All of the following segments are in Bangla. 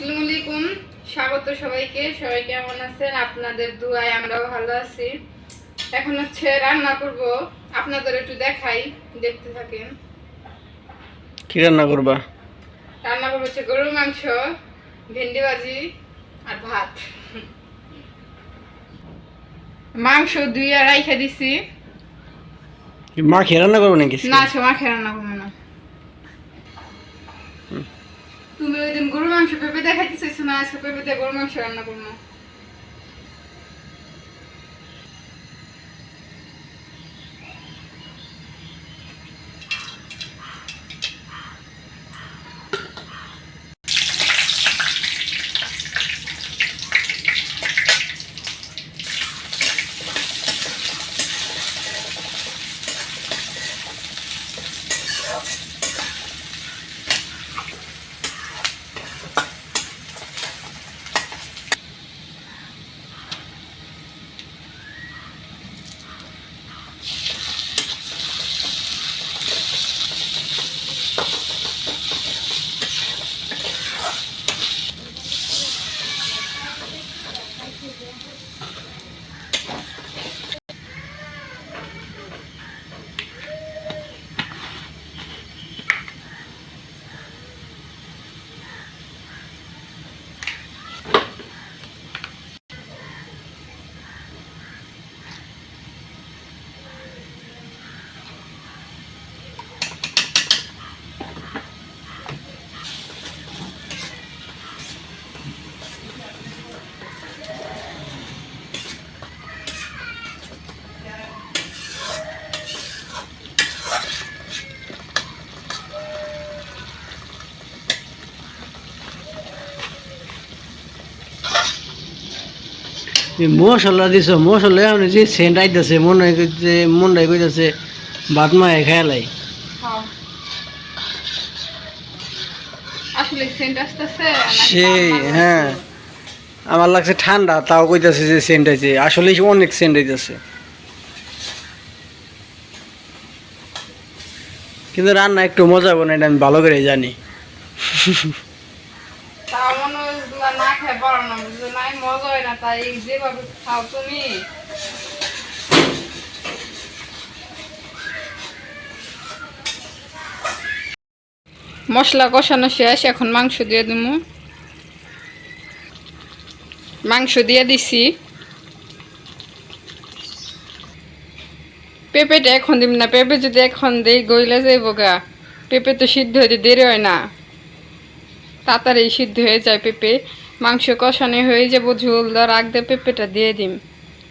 আসসালামু আলাইকুম। স্বাগত সবাইকে। সবাই কেমন আছেন? আপনাদের দুয়ায় আমরাও ভালো আছি। এখন হচ্ছে রান্না করব। আপনাদের একটু দেখাই দেখতে থাকেন। কি রান্না করবা? রান্না করব হচ্ছে গরুর মাংস ভেন্ডি ভাজি আর ভাত। মাংস দুই আড়াই খেয়ে দিছি। মা খেয়ে রান্না করব নাকি? না সময় খেয়ে রান্না করব না। তুমি ওই দিন গরুর মাংস পেঁপে দেখাইতে চাইছো না? আজকে পেঁপে দিয়ে গরুর মাংস রান্না করব। মশলা দিছ মশলা আমি যে সেন্ট আইতেছে মন কইছে মনটাই কইতেছে ভাত মায়ে খেয়ালাই হ্যাঁ। আসলে সেন্ট আসতেছে সেই হ্যাঁ। আমার লাগছে ঠান্ডা, তাও কইতাছে যে সেন্ট আইছে আসলে অনেক সেন্ট আইতেছে কিন্তু রান্না একটু মজা হবে না এটা আমি ভালো করে জানি। মশলা কষানো শেষ, এখন মাংস দিয়ে দিব মাংস দিয়ে দিছি। পেঁপেটা এখন দিব না, পেঁপে যদি এখন দিই গইলে যাইব গা। পেঁপে তো সিদ্ধ হইতে দেরি হয় না। তাড়াতাড়ি সিদ্ধ হয়ে যায় পেঁপে। মাংস কষানো হয়ে যাব, ঝোল দেওয়ার আগ পেঁপেটা দিয়ে দিম।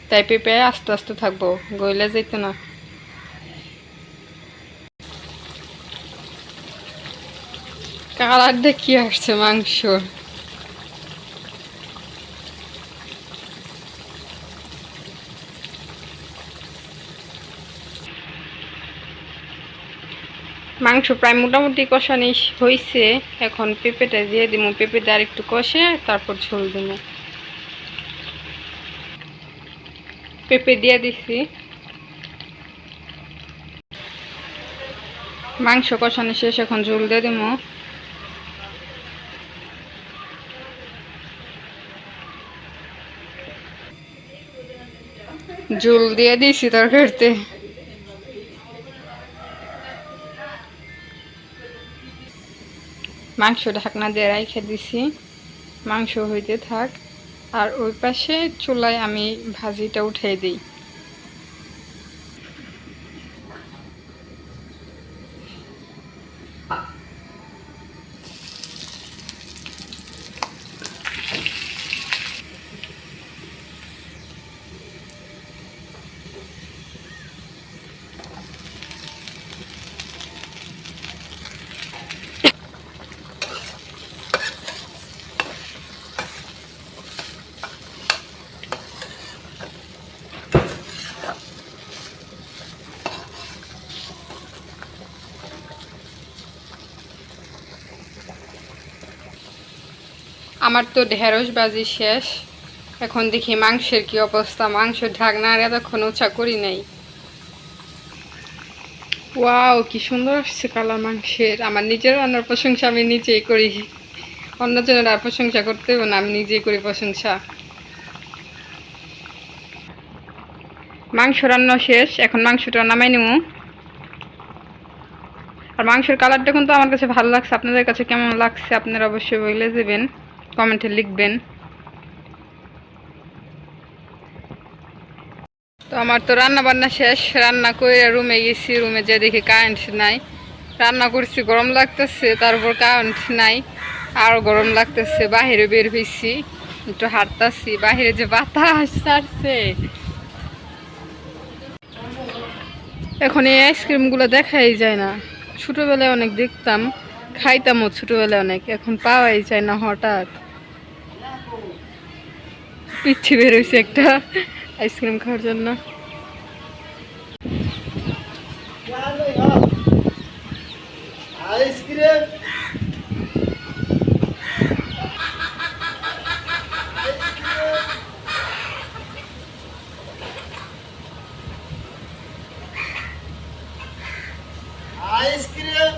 তাই পেঁপে আস্তে আস্তে থাকব গইলে যেত না। কালার দেখি আসছে মাংস। মাংস প্রায় মোটামুটি কষানি হয়েছে এখন পেঁপেটা দিয়ে দিব পেঁপেটা আর একটু কষে তারপর ঝোল দিব পেঁপে দিয়ে দিছি। মাংস কষানো শেষ, এখন ঝোল দিয়ে দিব ঝোল দিয়ে দিছি তরকারিতে। মাংস ঢাকনা দিয়ে রাইখে দিছি। মাংস হইতে থাক। আর ওই পাশে চুলায় আমি ভাজিটা উঠিয়ে দিই। আমার তো ঢেঁড়স বাজি শেষ। এখন দেখি মাংসের কি অবস্থা। মাংস ঢাকনা আর এতক্ষণ উঁচা করি নাই। ওয়াও, কি সুন্দর আসছে কালা মাংসের। আমার নিজের রান্নার প্রশংসা আমি নিজেই করি। অন্যজনের আর প্রশংসা করতে না, আমি নিজেই করি প্রশংসা। মাংস রান্না শেষ, এখন মাংসটা নামাই নেব আর মাংসের কালারটা কিন্তু আমার কাছে ভালো লাগছে। আপনাদের কাছে কেমন লাগছে আপনারা অবশ্যই বলে দেবেন। কমেন্টে লিখবেন। তো আমার তো রান্না বান্না শেষ, রান্না করে রুমে গেছি, রুমে যে দেখি কারেন্ট নাই। রান্না করছি, গরম লাগতেছে, তারপর কারেন্ট নাই, আর গরম লাগতেছে, বাহিরে বের হয়েছি একটু হাঁটতাছি, বাহিরে যে বাতাস ছাড়ছে। এখন এই আইসক্রিমগুলো দেখাই যায় না। ছোটোবেলায় অনেক দেখতাম, খাইতামও ছোটোবেলায় অনেক, এখন পাওয়াই যায় না হঠাৎ। পিচ্ছি বেরোইছে একটা আইসক্রিম খাওয়ার জন্য আইসক্রিম আইসক্রিম